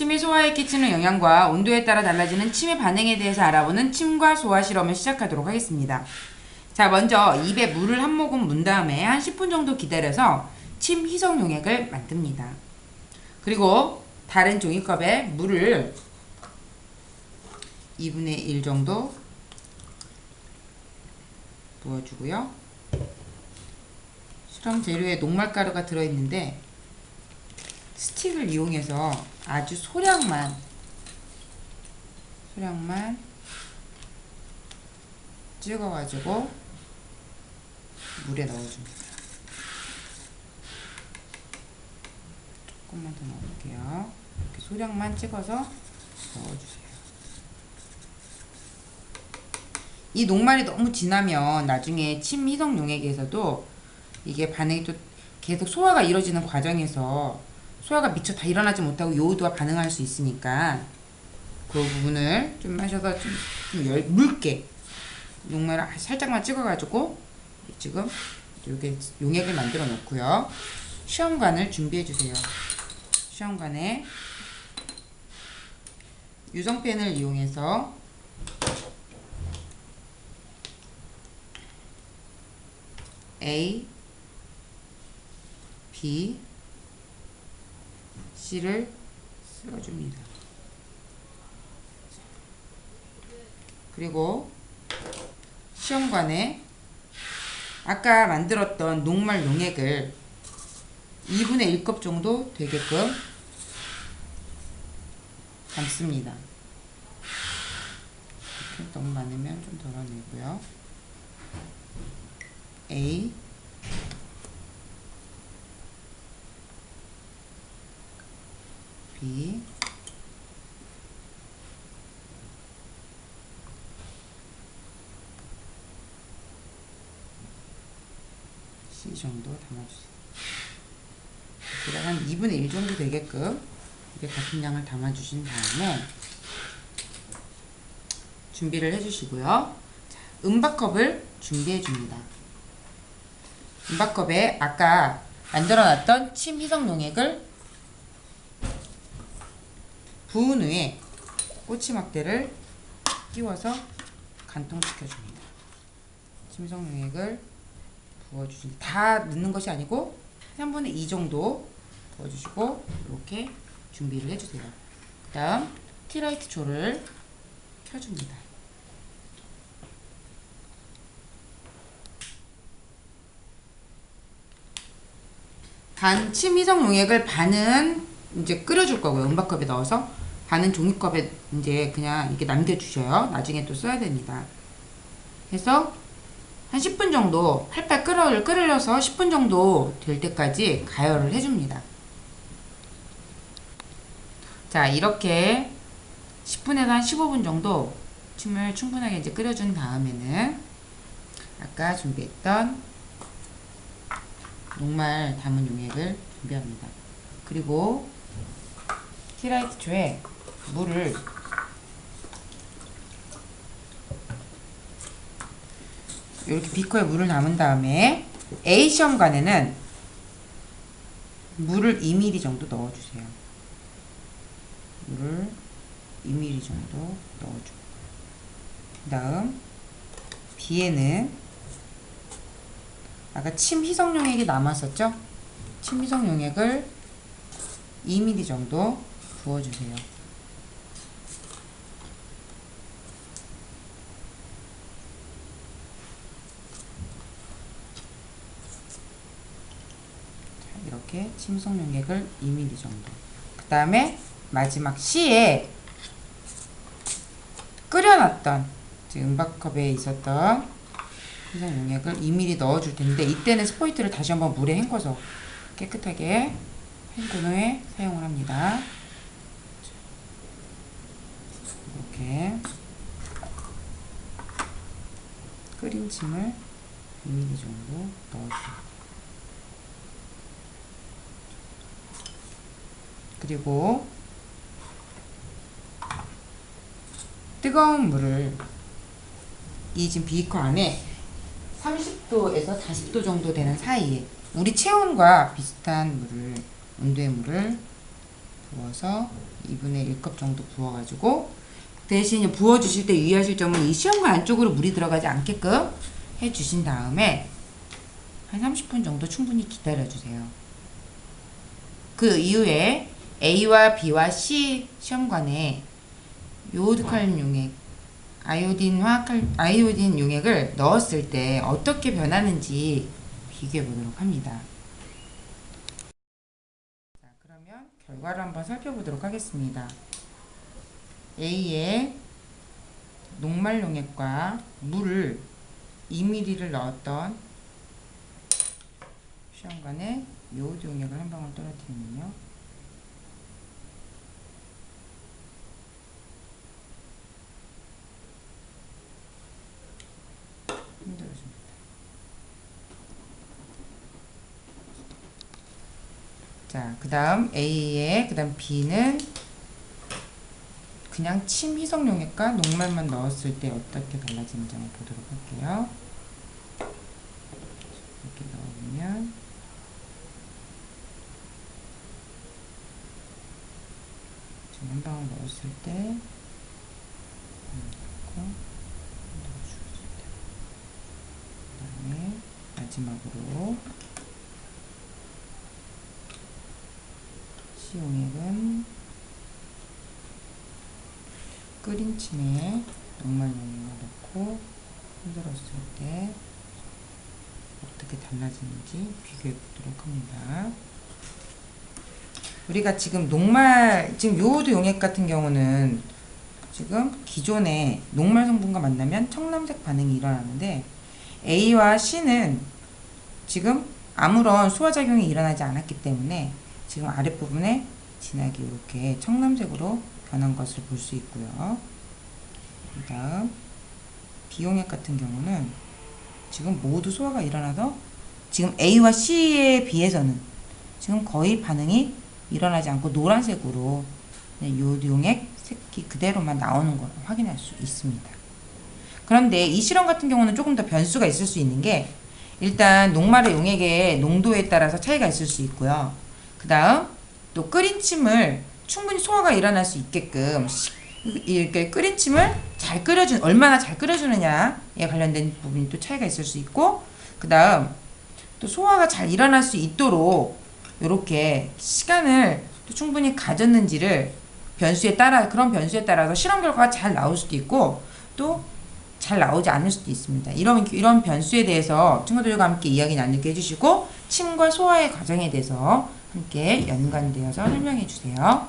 침이 소화에 끼치는 영향과 온도에 따라 달라지는 침의 반응에 대해서 알아보는 침과 소화 실험을 시작하도록 하겠습니다. 자, 먼저 입에 물을 한 모금 문 다음에 한 10분 정도 기다려서 침 희석 용액을 만듭니다. 그리고 다른 종이컵에 물을 2분의 1 정도 부어주고요. 실험 재료에 녹말가루가 들어있는데 스틱을 이용해서 아주 소량만 소량만 찍어가지고 물에 넣어줍니다. 조금만 더 넣어볼게요. 이렇게 소량만 찍어서 넣어주세요. 이 녹말이 너무 진하면 나중에 침 희석 용액에서도 이게 반응이 또 계속 소화가 이루어지는 과정에서 소화가 미처 다 일어나지 못하고 요오드와 반응할 수 있으니까 그 부분을 좀 하셔서 좀, 좀 열, 묽게 녹말을 살짝만 찍어가지고 지금 이렇게 용액을 만들어 놓고요. 시험관을 준비해 주세요. 시험관에 유성펜을 이용해서 A, B, C를 쓸어줍니다. 그리고 시험관에 아까 만들었던 녹말 용액을 2분의 1컵 정도 되게끔 담습니다. 너무 많으면 좀 덜어내고요. A B C 정도 담아주세요. 제가 한 2분의 1 정도 되게끔 이렇게 같은 양을 담아주신 다음에 준비를 해주시고요. 자, 은박컵을 준비해 줍니다. 은박컵에 아까 만들어놨던 침 희석 용액을 부은 후에 꼬치막대를 끼워서 간통시켜줍니다. 침 희석 용액을 부어주신 다 넣는 것이 아니고 3분의 2 정도 부어주시고 이렇게 준비를 해주세요. 그 다음 티라이트 조를 켜줍니다. 반 침희석 용액을 반은 이제 끓여줄 거고요. 은박컵에 넣어서 반은 종이컵에 이제 그냥 이렇게 남겨주셔요. 나중에 또 써야 됩니다. 해서 한 10분 정도 팔팔 끓여, 끓여서 10분 정도 될 때까지 가열을 해줍니다. 자 이렇게 10분에서 한 15분 정도 침을 충분하게 이제 끓여준 다음에는 아까 준비했던 녹말 담은 용액을 준비합니다. 그리고 티라이트 조에 물을 이렇게 비커에 물을 담은 다음에 A 시험관에는 물을 2ml 정도 넣어주세요. 물을 2ml 정도 넣어주고 그 다음 B에는 아까 침 희석 용액이 남았었죠? 침 희석 용액을 2ml 정도 부어주세요. 이렇게 침석 용액을 2ml 정도. 그 다음에 마지막 C에 끓여놨던 은박컵에 있었던 희석 용액을 2ml 넣어줄 텐데 이때는 스포이트를 다시 한번 물에 헹궈서 깨끗하게 헹군 후에 사용을 합니다. 이렇게 끓인 침을 2ml 정도 넣어줍니다. 그리고 뜨거운 물을 이 지금 비커 안에 30도에서 40도 정도 되는 사이에 우리 체온과 비슷한 물을 온도의 물을 부어서 2분의 1컵 정도 부어가지고 대신 부어주실 때 유의하실 점은 이 시험관 안쪽으로 물이 들어가지 않게끔 해주신 다음에 한 30분 정도 충분히 기다려주세요. 그 이후에 A와 B와 C 시험관에 요오드 칼륨 용액, 아이오딘화 칼, 아이오딘 용액을 넣었을 때 어떻게 변하는지 비교해 보도록 합니다. 자, 그러면 결과를 한번 살펴보도록 하겠습니다. A에 녹말 용액과 물을 2ml를 넣었던 시험관에 요오드 용액을 한 방울 떨어뜨리면요. 힘들어집니다. 자, 그 다음 A에, 그 다음 B는 그냥 침 희석 용액과 녹말만 넣었을 때 어떻게 달라지는지 한번 보도록 할게요. 이렇게 넣어보면 지금 한 방울 넣었을 때 넣고 넣어주겠습니다. 그 다음에 마지막으로 시 용액은 끓인 침에 녹말 용액을 넣고 흔들었을 때 어떻게 달라지는지 비교해 보도록 합니다. 우리가 지금 녹말 지금 요오드 용액 같은 경우는 지금 기존의 녹말 성분과 만나면 청남색 반응이 일어나는데 A와 C는 지금 아무런 소화작용이 일어나지 않았기 때문에 지금 아랫부분에 진하게 이렇게 청남색으로 변한 것을 볼 수 있고요. 그 다음 비용액 같은 경우는 지금 모두 소화가 일어나서 지금 A와 C에 비해서는 지금 거의 반응이 일어나지 않고 노란색으로 요오드 용액 색이 그대로만 나오는 걸 확인할 수 있습니다. 그런데 이 실험 같은 경우는 조금 더 변수가 있을 수 있는 게 일단 녹말의 용액의 농도에 따라서 차이가 있을 수 있고요. 그 다음 또 끓인 침을 충분히 소화가 일어날 수 있게끔 시- 이렇게 끓인 침을 잘 끓여준 얼마나 잘 끓여주느냐에 관련된 부분이 또 차이가 있을 수 있고 그 다음 또 소화가 잘 일어날 수 있도록 이렇게 시간을 또 충분히 가졌는지를 변수에 따라 그런 변수에 따라서 실험 결과가 잘 나올 수도 있고 또 잘 나오지 않을 수도 있습니다. 이런 이런 변수에 대해서 친구들과 함께 이야기 나누게 해주시고 침과 소화의 과정에 대해서 함께 연관되어서 설명해 주세요.